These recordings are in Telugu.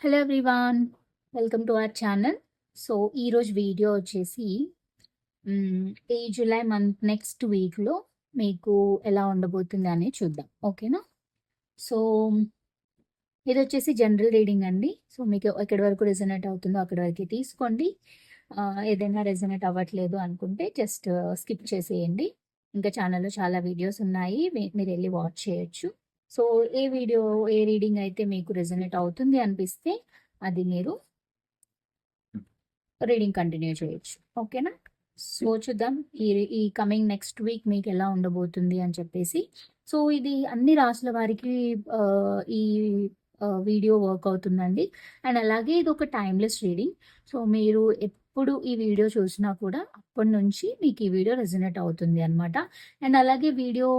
Hello everyone welcome to our channel so ఈరోజు వీడియో వచ్చేసి ఈ జూలై మంత్ నెక్స్ట్ వీక్లో మీకు ఎలా ఉండబోతుంది అనేది చూద్దాం ఓకేనా సో ఇది వచ్చేసి జనరల్ రీడింగ్ అండి. సో మీకు ఎక్కడి వరకు రెజనేట్ అవుతుందో అక్కడి వరకు తీసుకోండి. ఏదైనా రెజనేట్ అవ్వట్లేదు అనుకుంటే జస్ట్ స్కిప్ uh, చేసేయండి. ఇంకా ఛానల్లో చాలా వీడియోస్ ఉన్నాయి మీ- మీరు వెళ్ళి వాచ్ చేయొచ్చు. So a video a reading అయితే మీకు రెజనేట్ అవుతుంది అనిపిస్తే అది మీరు రీడింగ్ కంటిన్యూ చేయొచ్చు. ఓకేనా? సో చూద్దాం. ఈ ఈ కమింగ్ నెక్స్ట్ వీక్ మీకు ఎలా ఉండబోతుంది అని చెప్పేసి. సో ఇది అన్ని రాసుల వారికి ఈ వీడియో వర్క్ అవుతుందండి. అండ్ అలాగే ఇది ఒక టైమ్లెస్ రీడింగ్. సో మీరు ఎప్పుడు ఈ వీడియో చూసినా కూడా అప్పటి నుంచి మీకు ఈ వీడియో రెజనేట్ అవుతుంది అనమాట అండ్ అలాగే వీడియో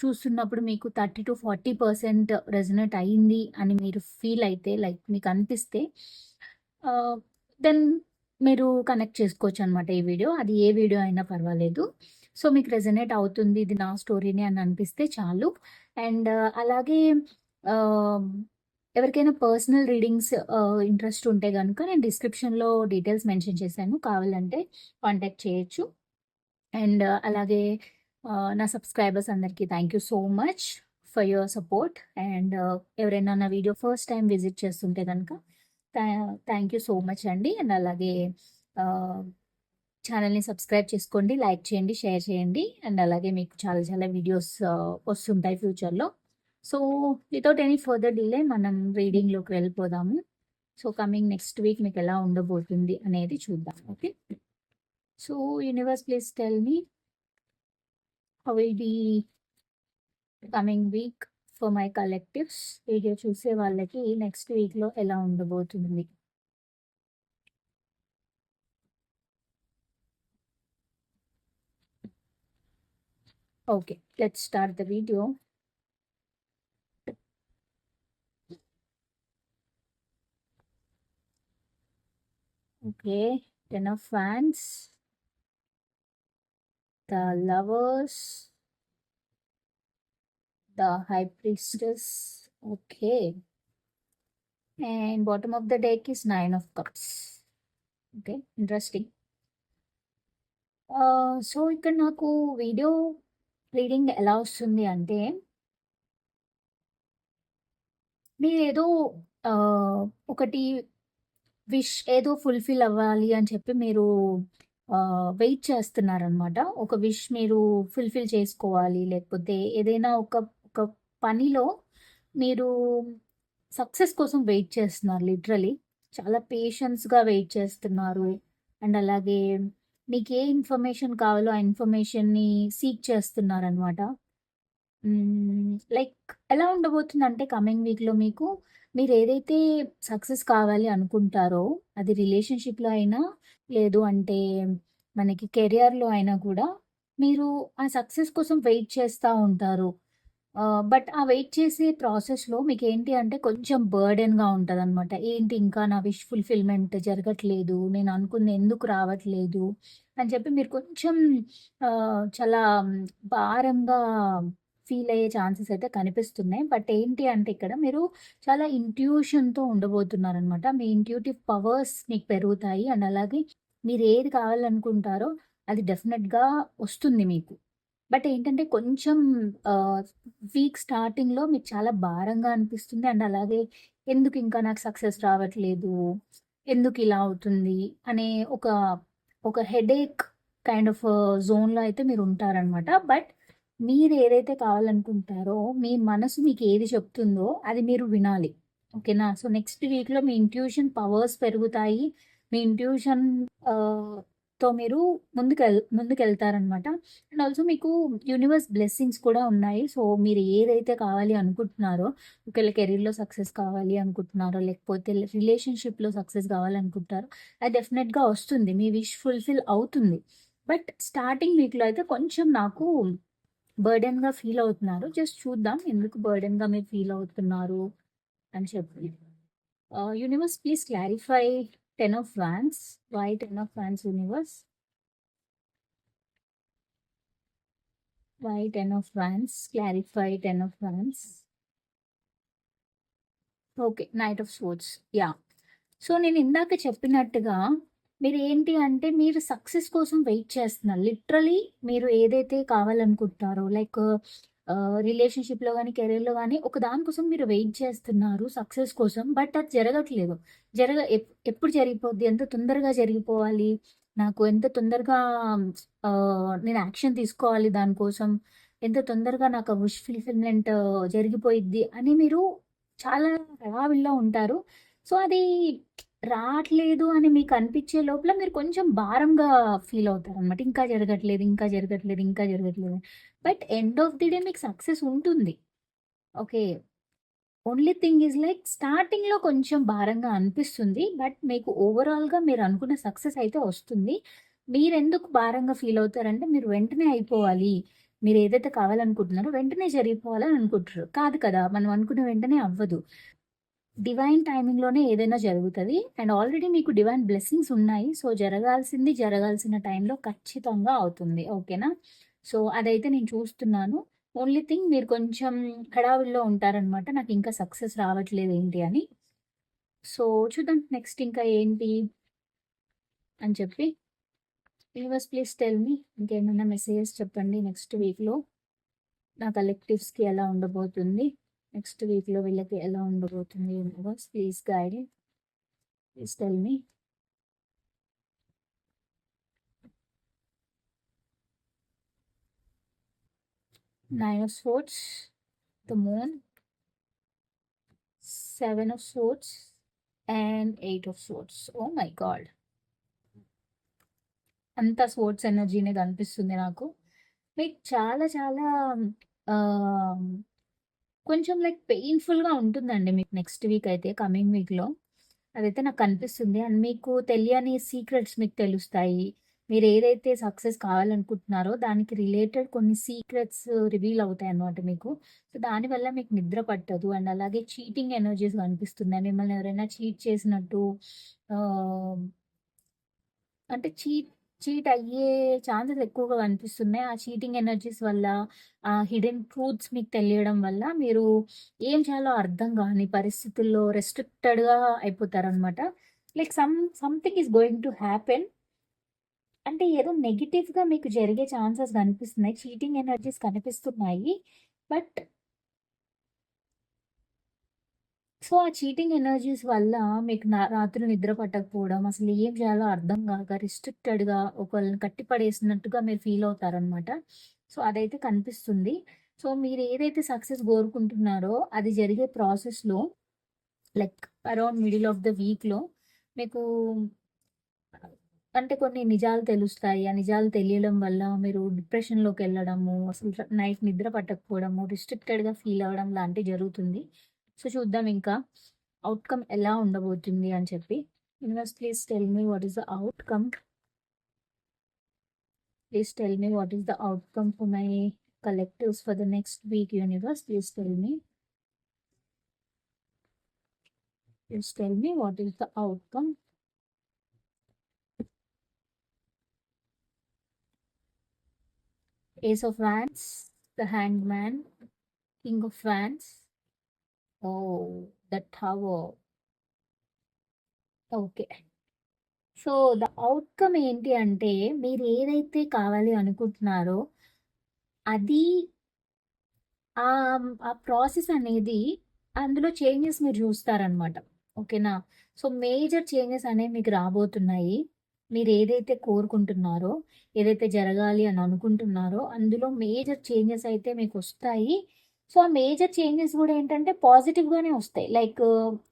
చూస్తున్నప్పుడు మీకు thirty to forty percent resonate అయ్యింది అని మీరు ఫీల్ అయితే లైక్ మీకు అనిపిస్తే దెన్ మీరు కనెక్ట్ చేసుకోవచ్చు అనమాట ఈ వీడియో. అది ఏ వీడియో అయినా పర్వాలేదు. సో మీకు రెజనేట్ అవుతుంది ఇది నా స్టోరీని అని అనిపిస్తే చాలు. అండ్ అలాగే ఎవరికైనా పర్సనల్ రీడింగ్స్ ఇంట్రెస్ట్ ఉంటే కనుక నేను డిస్క్రిప్షన్లో డీటెయిల్స్ మెన్షన్ చేశాను. కావాలంటే కాంటాక్ట్ చేయొచ్చు. అండ్ అలాగే Uh, నా సబ్స్క్రైబర్స్ అందరికీ thank you so much for your support and ఎవరైనా నా వీడియో ఫస్ట్ టైం విజిట్ చేస్తుంటే కనుక థ్యాంక్ యూ సో మచ్ అండి. అండ్ అలాగే uh, ఛానల్ని సబ్స్క్రైబ్ చేసుకోండి లైక్ చేయండి షేర్ చేయండి. అండ్ అలాగే మీకు చాలా చాలా వీడియోస్ uh, వస్తుంటాయి ఫ్యూచర్లో so without any further delay మనం రీడింగ్లోకి వెళ్ళిపోదాము. సో కమింగ్ నెక్స్ట్ వీక్ మీకు ఎలా ఉండబోతుంది అనేది చూద్దాం. Okay so universe please tell me how will be coming week for my collectives video చూసే వాళ్ళకి నెక్స్ట్ వీక్లో ఎలా ఉండబోతుంది okay let's start the video okay ten of fans the lovers the high priestess. Okay and bottom of the deck is nine of cups. Okay interesting so ఇక్కడ నాకు వీడియో రీడింగ్ ఎలా వస్తుంది అంటే మీరు ఏదో uh, ఒకటి విష్ ఏదో ఫుల్ఫిల్ అవ్వాలి అని చెప్పి మీరు వెయిట్ చేస్తున్నారనమాట ఒక విష్ మీరు ఫుల్ఫిల్ చేసుకోవాలి లేకపోతే ఏదైనా ఒక ఒక పనిలో మీరు సక్సెస్ కోసం వెయిట్ చేస్తున్నారు లిటరలీ చాలా పేషెన్స్గా వెయిట్ చేస్తున్నారు. అండ్ అలాగే మీకు ఏ ఇన్ఫర్మేషన్ కావాలో ఆ ఇన్ఫర్మేషన్ని సీక్ చేస్తున్నారనమాట లైక్ ఎలా ఉండబోతుంది అంటే కమింగ్ వీక్లో మీకు మీరు ఏదైతే సక్సెస్ కావాలి అనుకుంటారో అది రిలేషన్షిప్లో అయినా లేదు అంటే మనకి కెరియర్లో అయినా కూడా మీరు ఆ సక్సెస్ కోసం వెయిట్ చేస్తూ ఉంటారు. బట్ ఆ వెయిట్ చేసే ప్రాసెస్లో మీకు ఏంటి అంటే కొంచెం బర్డెన్గా ఉంటుంది అనమాట ఏంటి ఇంకా నా విష్ ఫుల్ఫిల్మెంట్ జరగట్లేదు నేను అనుకుంది ఎందుకు రావట్లేదు అని చెప్పి మీరు కొంచెం చాలా భారంగా ఫీల్ అయ్యే ఛాన్సెస్ అయితే కనిపిస్తున్నాయి. బట్ ఏంటి అంటే ఇక్కడ మీరు చాలా ఇంట్యూషన్తో ఉండబోతున్నారనమాట మీ ఇంట్యూటివ్ పవర్స్ మీకు పెరుగుతాయి. అండ్ అలాగే మీరు ఏది కావాలనుకుంటారో అది డెఫినెట్గా వస్తుంది మీకు. బట్ ఏంటంటే కొంచెం వీక్ స్టార్టింగ్లో మీకు చాలా భారంగా అనిపిస్తుంది. అండ్ అలాగే ఎందుకు ఇంకా నాకు సక్సెస్ రావట్లేదు? ఎందుకు ఇలా అవుతుంది? అనే ఒక ఒక హెడేక్ కైండ్ ఆఫ్ జోన్లో అయితే మీరు ఉంటారనమాట బట్ మీరు ఏదైతే కావాలనుకుంటారో మీ మనసు మీకు ఏది చెప్తుందో అది మీరు వినాలి. ఓకేనా? సో నెక్స్ట్ వీక్లో మీ ఇంట్యూషన్ పవర్స్ పెరుగుతాయి. మీ ఇంట్యూషన్తో మీరు ముందుకెళ్ ముందుకెళ్తారనమాట అండ్ ఆల్సో మీకు యూనివర్స్ బ్లెస్సింగ్స్ కూడా ఉన్నాయి. సో మీరు ఏదైతే కావాలి అనుకుంటున్నారో ఒకవేళ కెరీర్లో సక్సెస్ కావాలి అనుకుంటున్నారో లేకపోతే రిలేషన్షిప్లో సక్సెస్ కావాలనుకుంటారో అది డెఫినెట్గా వస్తుంది. మీ విష్ ఫుల్ఫిల్ అవుతుంది. బట్ స్టార్టింగ్ వీక్లో అయితే కొంచెం నాకు బర్డెన్గా ఫీల్ అవుతున్నారు. జస్ట్ చూద్దాం ఎందుకు బర్డెన్గా మీరు ఫీల్ అవుతున్నారు అని చెప్పి. Universe please clarify ten of fans why ten of fans universe why ten of fans clarify ten of France okay. Night of sports. Yeah so, నేను ఇందాక చెప్పినట్టుగా మీరు ఏంటి అంటే మీరు సక్సెస్ కోసం వెయిట్ చేస్తున్నారు. లిటరలీ మీరు ఏదైతే కావాలనుకుంటారో లైక్ రిలేషన్‌షిప్‌లో కానీ కెరీర్లో కానీ ఒక దానికోసం మీరు వెయిట్ చేస్తున్నారు సక్సెస్ కోసం. బట్ అది జరగట్లేదు. జరగ ఎప్పుడు జరిగిపోద్ది? ఎంత తొందరగా జరిగిపోవాలి? నాకు ఎంత తొందరగా నేను యాక్షన్ తీసుకోవాలి దానికోసం? ఎంత తొందరగా నాకు ఆ విష్ ఫుల్‌ఫిల్‌మెంట్ జరిగిపోయిద్ది అని మీరు చాలా రావిల్లో ఉంటారు. సో, అది రావట్లేదు అని మీకు అనిపించే లోపల మీరు కొంచెం భారంగా ఫీల్ అవుతారు అనమాట ఇంకా జరగట్లేదు, ఇంకా జరగట్లేదు, ఇంకా జరగట్లేదు. But end of the day మీకు సక్సెస్ ఉంటుంది. Okay. Only thing is like స్టార్టింగ్‌లో కొంచెం భారంగా అనిపిస్తుంది. బట్ మీకు ఓవరాల్‌గా మీరు అనుకున్న సక్సెస్ అయితే వస్తుంది. మీరెందుకు భారంగా ఫీల్ అవుతారంటే మీరు వెంటనే అయిపోవాలి. మీరు ఏదైతే కావాలనుకుంటున్నారో వెంటనే జరిగిపోవాలని అనుకుంటారు. కాదు కదా! మనం అనుకున్న వెంటనే అవ్వదు. డివైన్ టైమింగ్‌లోనే ఏదైనా జరుగుతుంది అండ్ ఆల్రెడీ మీకు డివైన్ బ్లెస్సింగ్స్ ఉన్నాయి. సో, జరగాల్సింది జరగాల్సిన టైంలో ఖచ్చితంగా అవుతుంది. ఓకేనా? సో, అదైతే నేను చూస్తున్నాను. ఓన్లీ థింగ్ మీరు కొంచెం హడావిడిలో ఉంటారనమాట. నాకు ఇంకా సక్సెస్ రావట్లేదు ఏంటి అని. సో, చూద్దాం నెక్స్ట్ ఇంకా ఏంటి అని చెప్పి. యూనివర్స్ ప్లీజ్ టెల్ మీ ఇంకేమైనా మెసేజెస్ చెప్పండి నెక్స్ట్ వీక్‌లో. నా కలెక్టివ్స్‌కి ఎలా ఉండబోతుంది? నెక్స్ట్ వీక్‌లో వీళ్ళకి ఎలా ఉండబోతుంది universe please guide please tell me. Nine of swords the moon, seven of swords and eight of swords oh my god అంతా స్పోర్ట్స్ ఎనర్జీనే కనిపిస్తుంది నాకు. మీకు చాలా చాలా కొంచెం లైక్ పెయిన్‌ఫుల్‌గా ఉంటుందండి మీకు నెక్స్ట్ వీక్ అయితే కమింగ్ వీక్‌లో. అదైతే నాకు కనిపిస్తుంది. అండ్ మీకు తెలియని సీక్రెట్స్ మీకు తెలుస్తాయి. మీరు ఏదైతే సక్సెస్ కావాలనుకుంటున్నారో దానికి రిలేటెడ్ కొన్ని సీక్రెట్స్ రివీల్ అవుతాయి అనమాట మీకు. సో, దానివల్ల మీకు నిద్ర పట్టదు. అండ్ అలాగే చీటింగ్ ఎనర్జీస్ కనిపిస్తున్నాయి. మిమ్మల్ని ఎవరైనా చీట్ చేసినట్టు అంటే చీట్ చీట్ అయ్యే ఛాన్సెస్ ఎక్కువగా కనిపిస్తున్నాయి. ఆ చీటింగ్ ఎనర్జీస్ వల్ల, ఆ హిడెన్ ట్రూత్స్ మీకు తెలియడం వల్ల మీరు ఏం చేయాలో అర్థం కాని పరిస్థితుల్లో రెస్ట్రిక్టెడ్‌గా అయిపోతారనమాట. Like some something is going to happen. అంటే ఏదో నెగిటివ్గా మీకు జరిగే ఛాన్సెస్ కనిపిస్తున్నాయి. చీటింగ్ ఎనర్జీస్ కనిపిస్తున్నాయి. బట్ సో, ఆ చీటింగ్ ఎనర్జీస్ వల్ల మీకు నా రాత్రులు నిద్ర పట్టకపోవడం, అసలు ఏం చేయాలో అర్థం కాక రిస్ట్రిక్టెడ్‌గా ఒకళ్ళని కట్టిపడేసినట్టుగా మీరు ఫీల్ అవుతారనమాట. సో, అదైతే కనిపిస్తుంది. సో, మీరు ఏదైతే సక్సెస్ కోరుకుంటున్నారో అది జరిగే ప్రాసెస్‌లో like around middle of the వీక్‌లో మీకు అంటే కొన్ని నిజాలు తెలుస్తాయి. ఆ నిజాలు తెలియడం వల్ల మీరు డిప్రెషన్లోకి వెళ్ళడము అసలు నైట్ నిద్ర పట్టకపోవడము, రిస్ట్రిక్టెడ్‌గా ఫీల్ అవ్వడం లాంటివి జరుగుతుంది. సో, చూద్దాం ఇంకా అవుట్‌కమ్ ఎలా ఉండబోతుంది అని చెప్పి. Universe please tell me what is the outcome? Please tell me what is the outcome for my collectives for the next week universe please tell me. Please tell me what is the outcome? Ace of Wands, the Hanged man King of Wands. Oh, the Tower. Okay. So, the outcome ఏంటి అంటే మీరు ఏదైతే కావాలి అనుకుంటున్నారో అది ఆ ప్రాసెస్ అనేది అందులో చేంజెస్ మీరు చూస్తారనమాట. ఓకేనా? సో, మేజర్ చేంజెస్ అనేవి మీకు రాబోతున్నాయి. మీరు ఏదైతే కోరుకుంటున్నారో, ఏదైతే జరగాలి అని అనుకుంటున్నారో అందులో మేజర్ చేంజెస్ అయితే మీకు వస్తాయి సో, ఆ మేజర్ చేంజెస్ కూడా ఏంటంటే పాజిటివ్‌గానే వస్తాయి. లైక్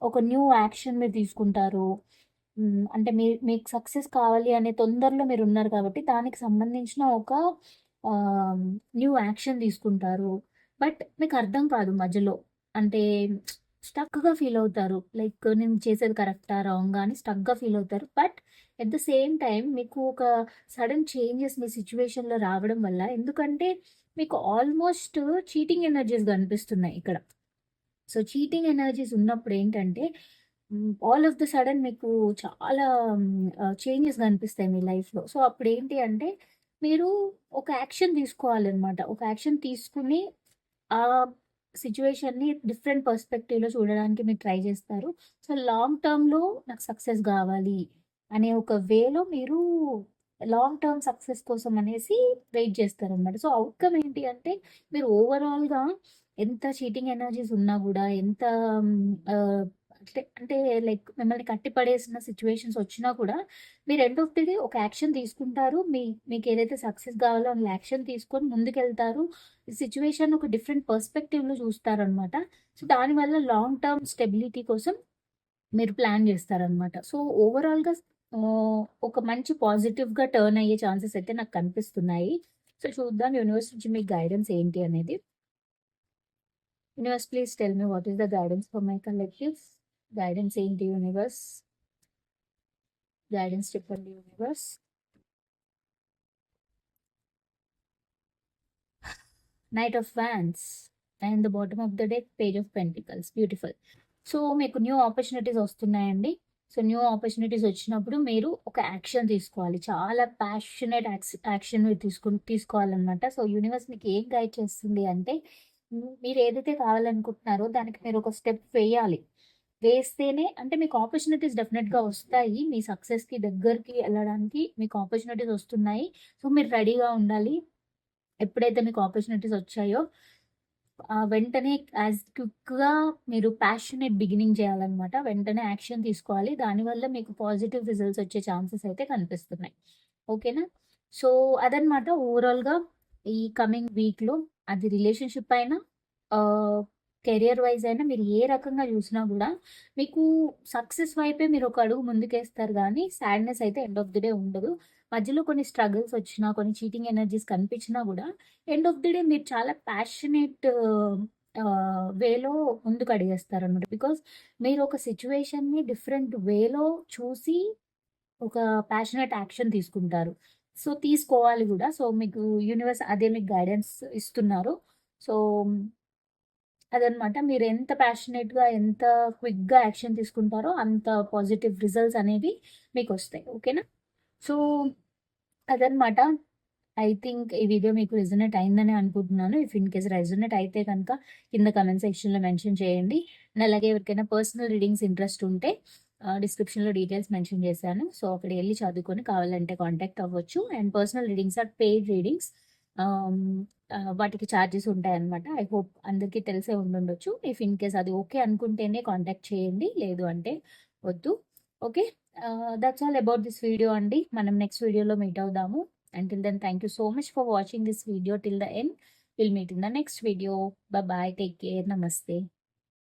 ఒక న్యూ యాక్షన్ మీరు తీసుకుంటారు. అంటే మీ మీకు సక్సెస్ కావాలి అనే తొందరలో మీరు ఉన్నారు కాబట్టి దానికి సంబంధించిన ఒక న్యూ యాక్షన్ తీసుకుంటారు. బట్ మీకు అర్థం కాదు మధ్యలో. అంటే స్టక్‌గా ఫీల్ అవుతారు. లైక్ నేను చేసేది కరెక్టా? రాంగ్ అని స్టక్‌గా ఫీల్ అవుతారు. But at the same time మీకు ఒక సడన్ చేంజెస్ మీ సిచ్యువేషన్లో రావడం వల్ల ఎందుకంటే మీకు ఆల్మోస్ట్ చీటింగ్ ఎనర్జీస్ కనిపిస్తున్నాయి ఇక్కడ. సో, చీటింగ్ ఎనర్జీస్ ఉన్నప్పుడు ఏంటంటే ఆల్ ఆఫ్ ద సడెన్ మీకు చాలా చేంజెస్ కనిపిస్తాయి మీ లైఫ్‌లో. సో, అప్పుడేంటి అంటే మీరు ఒక యాక్షన్ తీసుకోవాలన్నమాట ఒక యాక్షన్ తీసుకుని ఆ సిచ్యువేషన్ని డిఫరెంట్ పర్స్పెక్టివ్‌లో చూడడానికి మీరు ట్రై చేస్తారు. సో, లాంగ్ టర్మ్‌లో నాకు సక్సెస్ కావాలి అనే ఒక వేలో మీరు లాంగ్ టర్మ్ సక్సెస్ కోసం అనేసి వెయిట్ చేస్తారనమాట. సో, ఔట్‌కమ్ ఏంటి అంటే మీరు ఓవరాల్‌గా ఎంత చీటింగ్ ఎనర్జీస్ ఉన్నా కూడా ఎంత అంటే అంటే లైక్ మిమ్మల్ని కట్టిపడేసిన సిచ్యువేషన్స్ వచ్చినా కూడా మీరు ఎండ్ ఆఫ్ ది డే ఒక యాక్షన్ తీసుకుంటారు. మీ మీకు ఏదైతే సక్సెస్ కావాలో అందులో యాక్షన్ తీసుకొని ముందుకెళ్తారు. ఈ ఒక డిఫరెంట్ పర్స్పెక్టివ్‌లో చూస్తారనమాట. సో, దానివల్ల లాంగ్ టర్మ్ స్టెబిలిటీ కోసం మీరు ప్లాన్ చేస్తారనమాట. సో, ఓవరాల్‌గా ఒక మంచి పాజిటివ్‌గా టర్న్ అయ్యే ఛాన్సెస్ అయితే నాకు కనిపిస్తున్నాయి. సో, చూద్దాం యూనివర్స్ నుంచి మీ గైడెన్స్ ఏంటి అనేది. Universe please tell me what is the guidance for my collectives? Guidance ఏంటి యూనివర్స్? గైడెన్స్ చెప్పండి universe. Knight of wands and the bottom of the deck page of pentacles beautiful. So, మీకు న్యూ ఆపర్చునిటీస్ వస్తున్నాయండి. సో, న్యూ ఆపర్చునిటీస్ వచ్చినప్పుడు మీరు ఒక యాక్షన్ తీసుకోవాలి. చాలా ప్యాషనేట్ యాక్షన్ తీసుకు తీసుకుని సో, యూనివర్స్ మీకు ఏం గైడ్ చేస్తుంది అంటే మీరు ఏదైతే కావాలనుకుంటున్నారో దానికి మీరు ఒక స్టెప్ వేయాలి. వేస్తేనే అంటే మీకు ఆపర్చునిటీస్ డెఫినెట్‌గా వస్తాయి. మీ సక్సెస్‌కి దగ్గరికి వెళ్ళడానికి మీకు ఆపర్చునిటీస్ వస్తున్నాయి. సో, మీరు రెడీగా ఉండాలి. ఎప్పుడైతే మీకు ఆపర్చునిటీస్ వచ్చాయో వెంటనే యాజ్ క్విక్‌గా మీరు ప్యాషనేట్ బిగినింగ్ చేయాలన్నమాట వెంటనే యాక్షన్ తీసుకోవాలి. దానివల్ల మీకు పాజిటివ్ రిజల్ట్స్ వచ్చే ఛాన్సెస్ అయితే కనిపిస్తున్నాయి. ఓకేనా? సో, అదనమాట ఓవరాల్‌గా ఈ కమింగ్ వీక్‌లో అది రిలేషన్‌షిప్ అయినా కెరియర్ వైస్ అయినా మీరు ఏ రకంగా చూసినా కూడా మీకు సక్సెస్ వైపే మీరు ఒక అడుగు ముందుకేస్తారు కానీ సాడ్‌నెస్ అయితే ఎండ్ ఆఫ్ ది డే ఉండదు. మధ్యలో కొన్ని స్ట్రగుల్స్ వచ్చినా, కొన్ని చీటింగ్ ఎనర్జీస్ కనిపించినా కూడా ఎండ్ ఆఫ్ ది డే మీరు చాలా ప్యాషనేట్ వేలో ముందుకు అడిగేస్తారు అనమాట బికాస్ మీరు ఒక సిచ్యువేషన్ని డిఫరెంట్ వేలో చూసి ఒక ప్యాషనేట్ యాక్షన్ తీసుకుంటారు. సో, తీసుకోవాలి కూడా సో, మీకు యూనివర్స్ అదే మీకు గైడెన్స్ ఇస్తున్నారు. సో, అదనమాట. మీరు ఎంత ప్యాషనేట్‌గా ఎంత క్విక్‌గా యాక్షన్ తీసుకుంటారో అంత పాజిటివ్ రిజల్ట్స్ అనేవి మీకు వస్తాయి ఓకేనా? సో, అదనమాట. ఐ థింక్ ఈ వీడియో మీకు రెజొనేట్ అయిందనే అనుకుంటున్నాను. ఇఫ్ ఇన్ కేస్ రెజొనేట్ అయితే కనుక కింద కమెంట్ సెక్షన్‌లో మెన్షన్ చేయండి. అండ్ అలాగే ఎవరికైనా పర్సనల్ రీడింగ్స్ ఇంట్రెస్ట్ ఉంటే డిస్క్రిప్షన్‌లో డీటెయిల్స్ మెన్షన్ చేశాను. సో, అక్కడ వెళ్ళి చదువుకొని కావాలంటే కాంటాక్ట్ అవ్వచ్చు. And personal readings or paid readings. వాటికి ఛార్జెస్ ఉంటాయన్నమాట. ఐ హోప్ అందరికీ తెలిసే ఉండుండొచ్చు. ఇఫ్ ఇన్ కేస్ అది ఓకే అనుకుంటేనే కాంటాక్ట్ చేయండి. లేదు అంటే వద్దు. Okay. That's all about this video అండి. మనం నెక్స్ట్ వీడియోలో మీట్ అవుదాము. Until then thank you so much for watching this video till the end. Will meet in the next video. Bye take care. నమస్తే.